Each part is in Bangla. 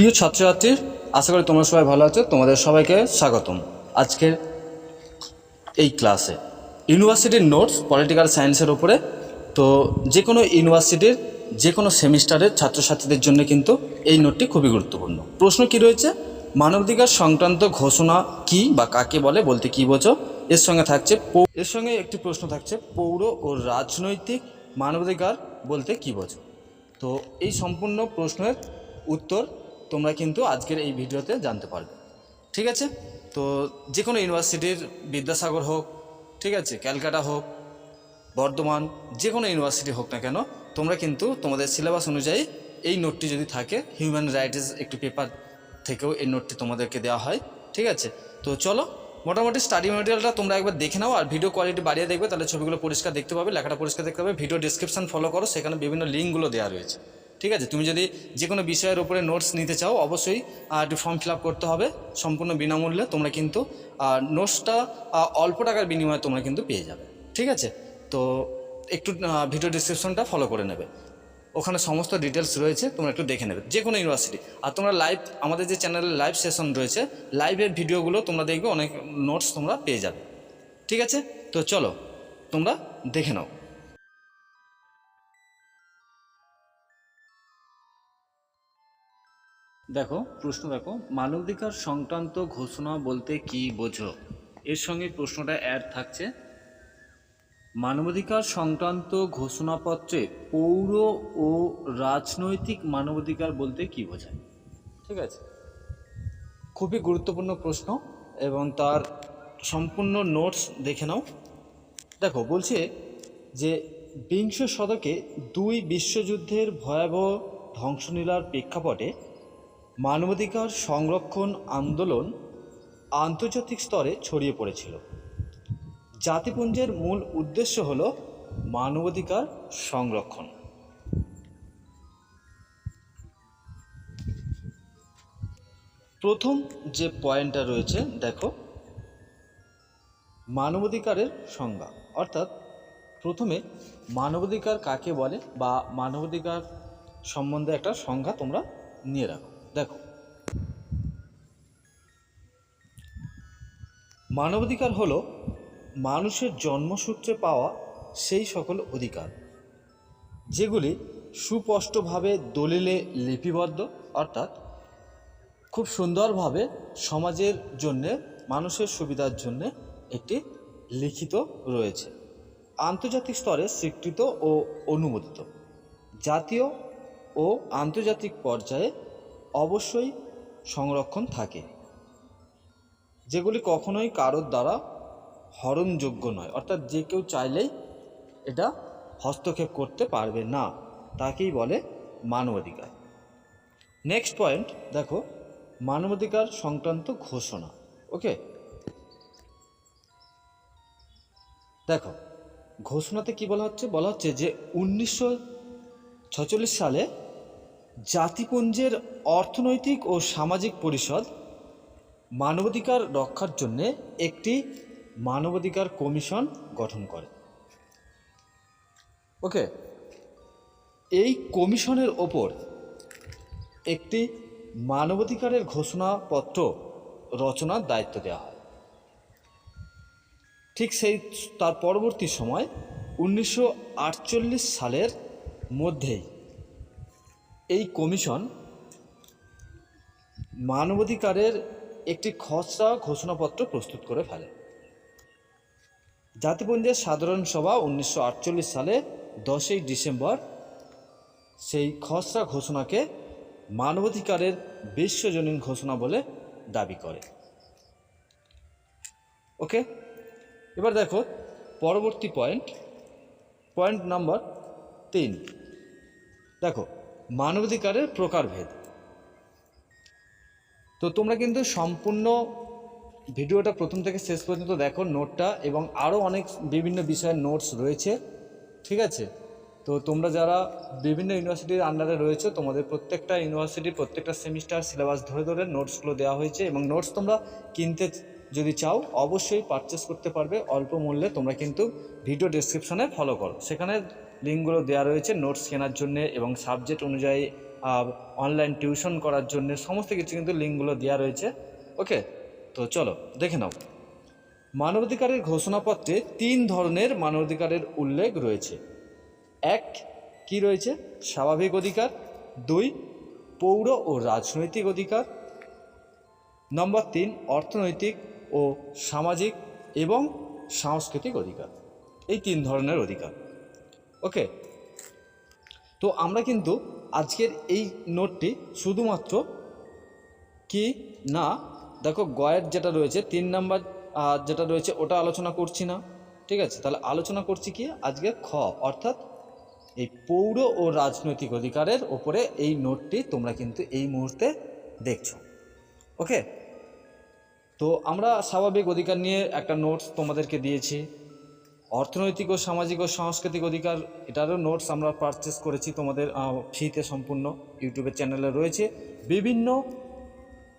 প্রিয় ছাত্রছাত্রী, আশা করি তোমরা সবাই ভালো আছো। তোমাদের সবাইকে স্বাগতম। আজকের এই ক্লাসে ইউনিভার্সিটির নোটস, পলিটিক্যাল সায়েন্সের উপরে। তো যে কোনো ইউনিভার্সিটির যে কোনো সেমিস্টারের ছাত্রছাত্রীদের জন্য কিন্তু এই নোটটি খুবই গুরুত্বপূর্ণ। প্রশ্ন কি রয়েছে? মানবাধিকার সংক্রান্ত ঘোষণা কি বা কাকে বলে, বলতে কি বোঝো? এর সঙ্গে থাকছে এর সঙ্গে একটি প্রশ্ন থাকছে, পৌর ও রাজনৈতিক মানবাধিকার বলতে কি বোঝো? তো এই সম্পূর্ণ প্রশ্নের উত্তর তোমরা কিন্তু আজকের এই ভিডিওতে জানতে পারবে। ঠিক আছে? তো যে কোনো ইউনিভার্সিটির বিদ্যাসাগর হোক, ঠিক আছে, ক্যালকাটা হোক, বর্ধমান যে কোনো ইউনিভার্সিটি হোক না কেন, তোমরা কিন্তু তোমাদের সিলেবাস অনুযায়ী এই নোটটি যদি থাকে, হিউম্যান রাইটস একটি পেপার থেকেও এই নোটটি তোমাদেরকে দেওয়া হয়, ঠিক আছে? তো চলো, মোটামুটি স্টাডি মেটেরিয়ালটা তোমরা একবার দেখে নাও, আর ভিডিও কোয়ালিটি বাড়িয়ে দেখবে, তাহলে ছবিগুলো পরিষ্কার দেখতে পাবে, লেখাটা পরিষ্কার দেখতে পাবে, ভিডিও ডিসক্রিপশন ফলো করো, সেখানে বিভিন্ন লিঙ্কগুলো দেওয়া রয়েছে। ঠিক আছে? তুমি যদি যে কোনো বিষয়ের উপরে নোটস নিতে চাও, অবশ্যই একটু ফর্ম ফিল করতে হবে। সম্পূর্ণ বিনামূল্যে তোমরা কিন্তু নোটসটা অল্প টাকার বিনিময়ে তোমরা কিন্তু পেয়ে যাবে। ঠিক আছে? তো একটু ভিডিও ডিসক্রিপশনটা ফলো করে নেবে। ওখানে সমস্ত ডিটেলস রয়েছে, তোমরা একটু দেখে নেবে। যে কোনো ইউনিভার্সিটি আর তোমরা লাইভ আমাদের যে চ্যানেলে লাইভ সেশন রয়েছে লাইভের ভিডিওগুলো তোমরা দেখবে, অনেক নোটস তোমরা পেয়ে যাবে। ঠিক আছে? তো চলো, তোমরা দেখে নাও। দেখো, প্রশ্ন দেখো, মানবাধিকার সংক্রান্ত ঘোষণা বলতে কি বোঝো? এর সঙ্গে প্রশ্নটা অ্যাড থাকছে। মানবাধিকার সংক্রান্ত ঘোষণাপত্রে পৌর ও রাজনৈতিক মানবাধিকার বলতে কি বোঝায়? ঠিক আছে। খুবই গুরুত্বপূর্ণ প্রশ্ন এবং তার সম্পূর্ণ নোটস দেখে নাও। দেখো, বলছে যে বিংশ শতকে দুই বিশ্বযুদ্ধের ভয়াবহ ধ্বংসলীলার প্রেক্ষাপটে মানবাধিকার সংরক্ষণ আন্দোলন আন্তর্জাতিক স্তরে ছড়িয়ে পড়েছিল। জাতিপুঞ্জের মূল উদ্দেশ্য হল মানবাধিকার সংরক্ষণ। প্রথম যে পয়েন্টটা রয়েছে, দেখো, মানবাধিকারের সংজ্ঞা। অর্থাৎ প্রথমে মানবাধিকার কাকে বলে বা মানবাধিকার সম্বন্ধে একটা সংজ্ঞা তোমরা নিয়ে রাখো। দেখো। মানবাধিকার হলো মানুষের জন্মসূত্রে পাওয়া সেই সকল অধিকার, যেগুলি সুস্পষ্টভাবে দলিলে লিপিবদ্ধ, অর্থাৎ খুব সুন্দরভাবে সমাজের জন্যে, মানুষের সুবিধার জন্যে একটি লিখিত রয়েছে। আন্তর্জাতিক স্তরে স্বীকৃত ও অনুমোদিত। জাতীয় ও আন্তর্জাতিক পর্যায়ে অবশ্যই সংরক্ষণ থাকে। যেগুলি কখনোই কারোর দ্বারা হরণযোগ্য নয়। অর্থাৎ যে কেউ চাইলেই এটা হস্তক্ষেপ করতে পারবে না, তাকেই বলে মানবাধিকার। নেক্সট পয়েন্ট দেখো, মানবাধিকার সংক্রান্ত ঘোষণা। ওকে দেখো, ঘোষণাতে কি বলা হচ্ছে? বলা হচ্ছে যে উনিশশো সালে জাতিপুঞ্জের অর্থনৈতিক ও সামাজিক পরিষদ মানবাধিকার রক্ষার জন্যে একটি মানবাধিকার কমিশন গঠন করে। ওকে, এই কমিশনের ওপর একটি মানবাধিকারের ঘোষণাপত্র রচনার দায়িত্ব দেওয়া হয়। ঠিক সেই, তার পরবর্তী সময় উনিশশো আটচল্লিশ সালের মধ্যেই এই কমিশন মানবাধিকারের একটি খসড়া ঘোষণাপত্র প্রস্তুত করে ফেলে। জাতিপুঞ্জের সাধারণ সভা উনিশশো আটচল্লিশ সালে দশই ডিসেম্বর, সেই খসড়া ঘোষণাকে মানবাধিকারের বিশ্বজনীন ঘোষণা বলে দাবি করে। ওকে, এবার দেখো পরবর্তী পয়েন্ট পয়েন্ট নাম্বার তিন। দেখো মানবাধিকারের প্রকারভেদ। তো তোমরা কিন্তু সম্পূর্ণ ভিডিওটা প্রথম থেকে শেষ পর্যন্ত দেখো নোটটা এবং আরও অনেক বিভিন্ন বিষয়ের নোটস রয়েছে, ঠিক আছে? তো তোমরা যারা বিভিন্ন ইউনিভার্সিটির আন্ডারে রয়েছে, তোমাদের প্রত্যেকটা ইউনিভার্সিটির প্রত্যেকটা সেমিস্টার সিলেবাস ধরে ধরে নোটসগুলো দেওয়া হয়েছে এবং নোটস তোমরা কিনতে যদি চাও, অবশ্যই পারচেস করতে পারবে। অল্প মূল্যে তোমরা কিন্তু ভিডিও ডেসক্রিপশনে ফলো করো। সেখানে লিঙ্কগুলো দেওয়া রয়েছে নোটস কেনার জন্যে এবং সাবজেক্ট অনুযায়ী অনলাইন টিউশন করার জন্য, সমস্ত কিছু কিন্তু লিঙ্কগুলো দেওয়া রয়েছে। ওকে তো চলো, দেখে নাও। মানবাধিকারের ঘোষণাপত্রে তিন ধরনের মানবাধিকারের উল্লেখ রয়েছে। এক, কি রয়েছে? স্বাভাবিক অধিকার। দুই, পৌর ও রাজনৈতিক অধিকার। নম্বর তিন, অর্থনৈতিক ও সামাজিক এবং সাংস্কৃতিক অধিকার। এই তিন ধরনের অধিকার। ওকে তো আমরা কিন্তু আজকের এই নোটটি শুধুমাত্র কি? না, দেখো গয়ের যেটা রয়েছে, তিন নাম্বার যেটা রয়েছে, ওটা আলোচনা করছি না। ঠিক আছে? তাহলে আলোচনা করছি কি? আজকে খ, অর্থাৎ এই পৌর ও রাজনৈতিক অধিকারের ওপরে এই নোটটি তোমরা কিন্তু এই মুহূর্তে দেখছ। ওকে তো আমরা স্বাভাবিক অধিকার নিয়ে একটা নোটস তোমাদেরকে দিয়েছি। অর্থনৈতিক ও সামাজিক ও সাংস্কৃতিক অধিকার, এটারও নোটস আমরা পারচেস করেছি তোমাদের ফ্রিতে সম্পূর্ণ ইউটিউবের চ্যানেলে রয়েছে। বিভিন্ন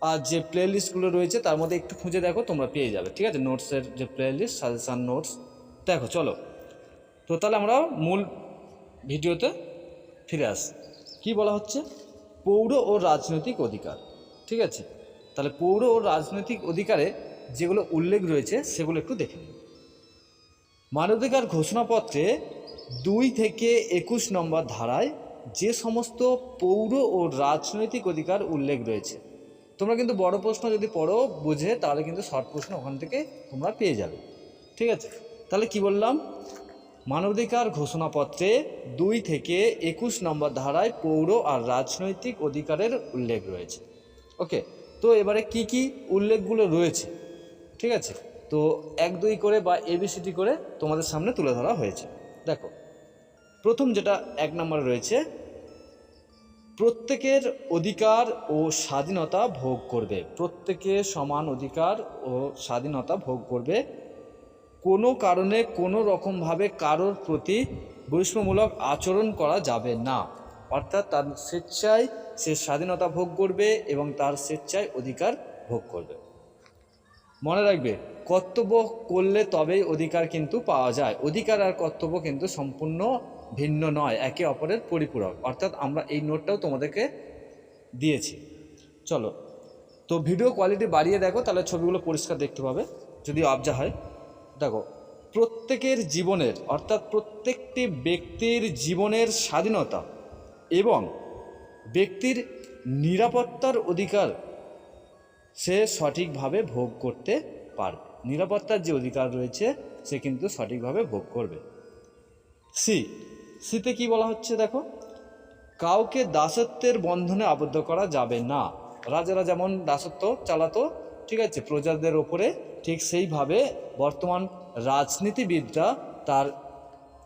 আর যে প্লেলিস্টগুলো রয়েছে, তার মধ্যে একটু খুঁজে দেখো, তোমরা পেয়ে যাবে, ঠিক আছে? নোটসের যে প্লেলিস্ট সাজেশান নোটস দেখো, চলো। তো তাহলে আমরা মূল ভিডিওতে ফিরে আসি। কী বলা হচ্ছে? পৌর ও রাজনৈতিক অধিকার, ঠিক আছে? তাহলে পৌর ও রাজনৈতিক অধিকারে যেগুলো উল্লেখ রয়েছে, সেগুলো একটু দেখে নিন মানবাধিকার ঘোষণাপত্রে দুই থেকে একুশ নম্বর ধারায় যে সমস্ত পৌর ও রাজনৈতিক অধিকার উল্লেখ রয়েছে। তোমরা কিন্তু বড় প্রশ্ন যদি পড়ো, বুঝে, তাহলে কিন্তু শর্ট প্রশ্ন ওখান থেকে তোমরা পেয়ে যাবে। ঠিক আছে? তাহলে কি বললাম? মানবাধিকার ঘোষণাপত্রে দুই থেকে একুশ নম্বর ধারায় পৌর আর রাজনৈতিক অধিকারের উল্লেখ রয়েছে। ওকে, তো এবারে কি কি উল্লেখগুলো রয়েছে? ঠিক আছে? তো এক, দুই করে বা এবিসিডি করে তোমাদের সামনে তুলে ধরা হয়েছে। দেখো, প্রথম যেটা এক নম্বরে রয়েছে, প্রত্যেকের অধিকার ও স্বাধীনতা ভোগ করবে। প্রত্যেকে সমান অধিকার ও স্বাধীনতা ভোগ করবে। কোনো কারণে কোনো রকমভাবে কারোর প্রতি বৈষম্যমূলক আচরণ করা যাবে না। অর্থাৎ তার স্বেচ্ছায় সে স্বাধীনতা ভোগ করবে এবং তার স্বেচ্ছায় অধিকার ভোগ করবে। মনে রাখবে, কর্তব্য করলে তবেই অধিকার কিন্তু পাওয়া যায়। অধিকার আর কর্তব্য কিন্তু সম্পূর্ণ ভিন্ন নয়, একে অপরের পরিপূরক। অর্থাৎ আমরা এই নোটটাও তোমাদেরকে দিয়েছি। চলো, তো ভিডিও কোয়ালিটি বাড়িয়ে দেখো, তাহলে ছবিগুলো পরিষ্কার দেখতে পাবে, যদি অবজা হয়। দেখো, প্রত্যেকের জীবনের, অর্থাৎ প্রত্যেকটি ব্যক্তির জীবনের স্বাধীনতা এবং ব্যক্তির নিরাপত্তার অধিকার সে সঠিকভাবে ভোগ করতে পারবে। নিরাপত্তার যে অধিকার রয়েছে, সে কিন্তু সঠিকভাবে ভোগ করবে। সি, সিতে কি বলা হচ্ছে দেখো? কাউকে দাসত্বের বন্ধনে আবদ্ধ করা যাবে না। রাজারা যেমন দাসত্ব চালাতো, ঠিক আছে, প্রজাদের ওপরে ঠিক সেইভাবে বর্তমান রাজনীতিবিদরা তার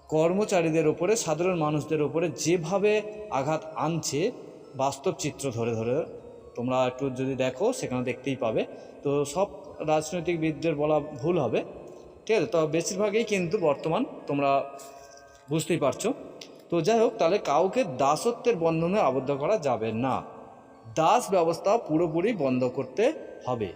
কর্মচারীদের ওপরে, সাধারণ মানুষদের ওপরে যেভাবে আঘাত আনছে, বাস্তব চিত্র ধরে ধরে তোমরা একটু যদি দেখো, সেখানে দেখতেই পাবে। তো সব রাজনৈতিকবিদদের বলা ভুল হবে। ঠিক আছে? তো বেশিরভাগই কিন্তু বর্তমান তোমরা বুঝতেই পারছ। তো যাই হোক, তাহলে কাউকে দাসত্বের বন্ধনে আবদ্ধ করা যাবে না। দাস ব্যবস্থা পুরোপুরি বন্ধ করতে হবে।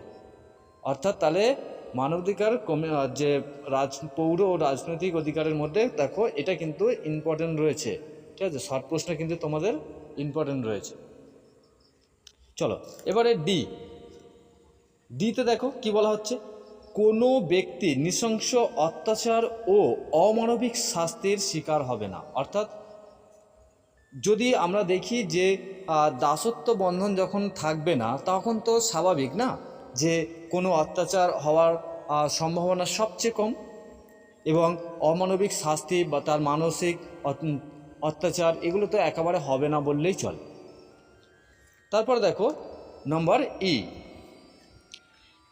অর্থাৎ তাহলে মানবাধিকার কমে যে রাজ, পৌর ও রাজনৈতিক অধিকারের মধ্যে, দেখো, এটা কিন্তু ইম্পর্টেন্ট রয়েছে। ঠিক আছে? শর্ট প্রশ্ন কিন্তু তোমাদের ইম্পর্টেন্ট রয়েছে। চলো, এবারে ডি ডিতে দেখো কি বলা হচ্ছে? কোনো ব্যক্তি নৃশংস অত্যাচার ও অমানবিক শাস্তির শিকার হবে না। অর্থাৎ যদি আমরা দেখি যে দাসত্ব বন্ধন যখন থাকবে না, তখন তো স্বাভাবিক না যে, কোনো অত্যাচার হওয়ার সম্ভাবনা সবচেয়ে কম এবং অমানবিক শাস্তি বা তার মানসিক অত- অত্যাচার এগুলো তো একেবারে হবে না বললেই চলে। তারপর দেখো নম্বর ই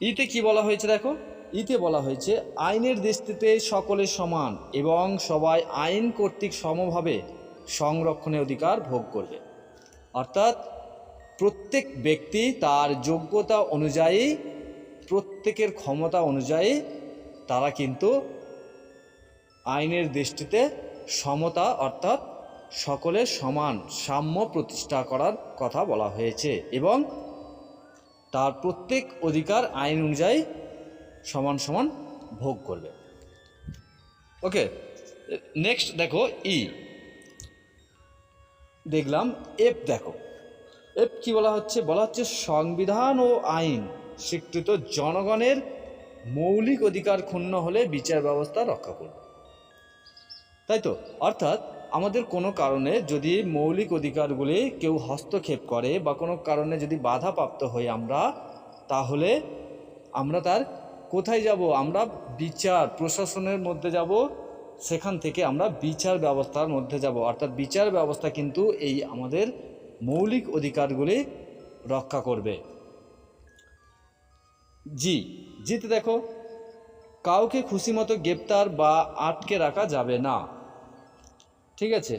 ইতে কি বলা হয়েছে দেখো? ইতে বলা হয়েছে, আইনের দৃষ্টিতে সকলে সমান এবং সবাই আইন কর্তৃক সমভাবে সংরক্ষণের অধিকার ভোগ করবে। অর্থাৎ, প্রত্যেক ব্যক্তি তার যোগ্যতা অনুযায়ী, প্রত্যেকের ক্ষমতা অনুযায়ী তারা কিন্তু আইনের দৃষ্টিতে সমতা, অর্থাৎ সকলের সমান সাম্য প্রতিষ্ঠা করার কথা বলা হয়েছে এবং তার প্রত্যেক অধিকার আইন অনুযায়ী সমান সমান ভোগ করবে। ওকে নেক্সট দেখো ই দেখলাম এফ দেখো। এফ কি বলা হচ্ছে? বলা হচ্ছে সংবিধান ও আইন স্বীকৃত জনগণের মৌলিক অধিকার ক্ষুণ্ণ হলে বিচার ব্যবস্থা রক্ষা করবে। তাই তো? অর্থাৎ আমাদের কোনো কারণে যদি মৌলিক অধিকারগুলি কেউ হস্তক্ষেপ করে বা কোনো কারণে যদি বাধাপ্রাপ্ত হই আমরা, তাহলে আমরা তার কোথায় যাব? আমরা বিচার, প্রশাসনের মধ্যে যাব, সেখান থেকে আমরা বিচার ব্যবস্থার মধ্যে যাব। অর্থাৎ বিচার ব্যবস্থা কিন্তু এই আমাদের মৌলিক অধিকারগুলি রক্ষা করবে। জি, জিতে দেখো। কাউকে খুশি মতো গ্রেপ্তার বা আটকে রাখা যাবে না। ঠিক আছে?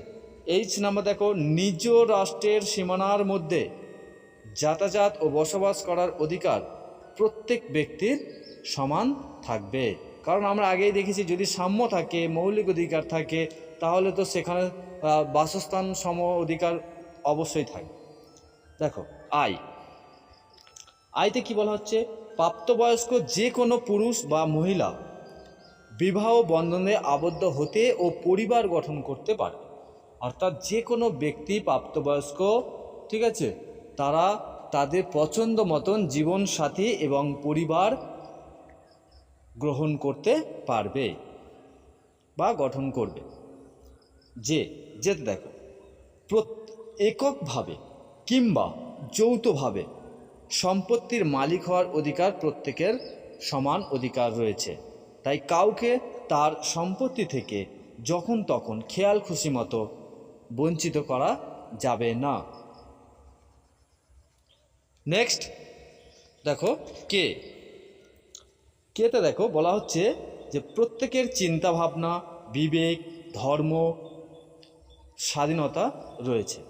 এইচ নাম্বার দেখো, নিজ রাষ্ট্রের সীমানার মধ্যে যাতায়াত ও বসবাস করার অধিকার প্রত্যেক ব্যক্তির সমান থাকবে। কারণ আমরা আগেই দেখেছি, যদি সাম্য থাকে, মৌলিক অধিকার থাকে, তাহলে তো সেখানে বাসস্থান সম অধিকার অবশ্যই থাকবে। দেখো আই আইতে কি বলা হচ্ছে? প্রাপ্তবয়স্ক যে কোনো পুরুষ বা মহিলা বিবাহ বন্ধনে আবদ্ধ হতে ও পরিবার গঠন করতে পারে। অর্থাৎ যে কোনো ব্যক্তি প্রাপ্তবয়স্ক, ঠিক আছে, তারা তাদের পছন্দ মতন জীবনসাথী এবং পরিবার গ্রহণ করতে পারবে বা গঠন করবে। যে যেতে দেখো এককভাবে কিংবা যৌথভাবে সম্পত্তির মালিক হওয়ার অধিকার প্রত্যেকের সমান অধিকার রয়েছে। তাই কাউকে তার সম্পত্তি থেকে যখন তখন খেয়াল খুশি মতো বঞ্চিত করা যাবে না। নেক্সট দেখো, কে? কেতে দেখো, বলা হচ্ছে যে প্রত্যেকের চিন্তা ভাবনা বিবেক, ধর্ম, স্বাধীনতা রয়েছে।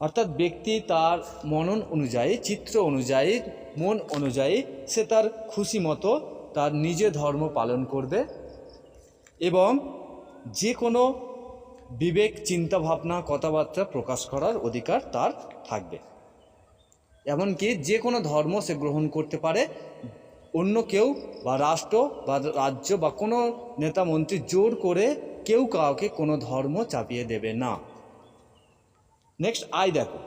অর্থাৎ ব্যক্তি তার মনন অনুযায়ী, চিত্র অনুযায়ী, মন অনুযায়ী সে তার খুশি মতো তার নিজে ধর্ম পালন করবে এবং যে কোনো বিবেক চিন্তা ভাবনা কথাবার্তা প্রকাশ করার অধিকার তার থাকবে। এমনকি যে কোনো ধর্ম সে গ্রহণ করতে পারে, অন্য কেউ বা রাষ্ট্র বা রাজ্য বা কোনো নেতা মন্ত্রী জোর করে কেউ কাউকে কোনো ধর্ম চাপিয়ে দেবে না। নেক্সট আই দেখো।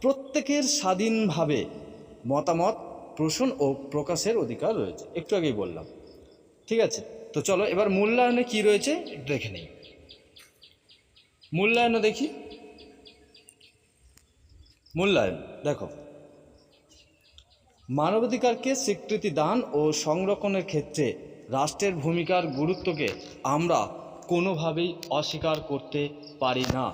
প্রত্যেকের স্বাধীনভাবে মতামত পোষণ ও প্রকাশের অধিকার রয়েছে। একটু আগেই বললাম। ঠিক আছে? তো চলো, এবার মূল্যায়নে কি রয়েছে দেখে নিই। মূল্যায়নও দেখি। মূল্যায়ন, দেখো। মানবাধিকারকে স্বীকৃতি দান ও সংরক্ষণের ক্ষেত্রে রাষ্ট্রের ভূমিকার গুরুত্বকে আমরা কোনোভাবেই অস্বীকার করতে পারি না।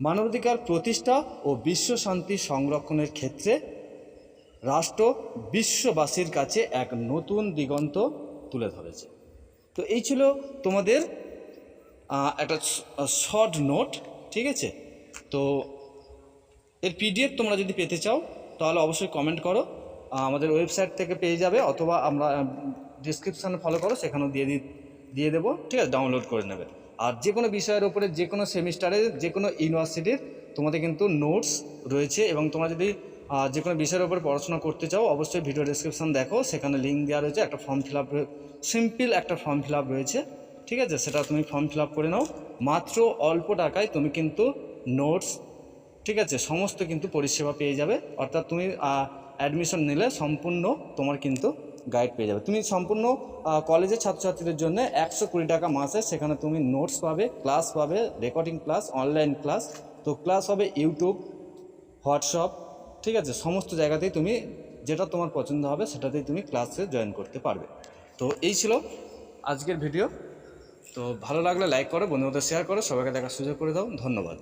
মানবাধিকার প্রতিষ্ঠা ও বিশ্ব শান্তি সংরক্ষণের ক্ষেত্রে রাষ্ট্র বিশ্ববাসীর কাছে এক নতুন দিগন্ত তুলে ধরেছে। তো এই ছিল তোমাদের একটা শর্ট নোট ঠিক আছে? তো এর পিডিএফ তোমরা যদি পেতে চাও, তাহলে অবশ্যই কমেন্ট করো। আমাদের ওয়েবসাইট থেকে পেয়ে যাবে, অথবা আমরা ডিসক্রিপশানে ফলো করো, সেখানেও দিয়ে দিয়ে দেবো, ঠিক আছে? ডাউনলোড করে নেবে। আর যে কোনো বিষয়ের উপরে, যে কোনো সেমিস্টারে যে কোনো ইউনিভার্সিটির তোমাদের কিন্তু নোটস রয়েছে, এবং তোমরা যদি যে কোনো বিষয়ের উপরে পড়াশোনা করতে চাও, অবশ্যই ভিডিও ডিসক্রিপশান দেখো। সেখানে লিঙ্ক দেওয়া রয়েছে, একটা ফর্ম ফিল আপ সিম্পল একটা ফর্ম ফিল আপ রয়েছে। ঠিক আছে? সেটা তুমি ফর্ম ফিল আপ করে নাও। মাত্র অল্প টাকায় তুমি কিন্তু নোটস ঠিক আছে? সমস্ত কিন্তু পরিষেবা পেয়ে যাবে। অর্থাৎ তুমি অ্যাডমিশন নিলে সম্পূর্ণ তোমার কিন্তু গাইড পেয়ে যাবে। তুমি সম্পূর্ণ কলেজের ছাত্রছাত্রীদের জন্য একশো কুড়ি টাকা মাসে সেখানে তুমি নোটস পাবে ক্লাস পাবে রেকর্ডিং ক্লাস অনলাইন ক্লাস তো ক্লাস হবে ইউটিউব হোয়াটসঅ্যাপ ঠিক আছে, সমস্ত জায়গাতেই তুমি যেটা তোমার পছন্দ হবে সেটাতেই তুমি ক্লাসে জয়েন করতে পারবে। তো এই ছিল আজকের ভিডিও তো ভালো লাগলে লাইক করো, বন্ধুদের শেয়ার করো, সবাইকে দেখার সুযোগ করে দাও। ধন্যবাদ।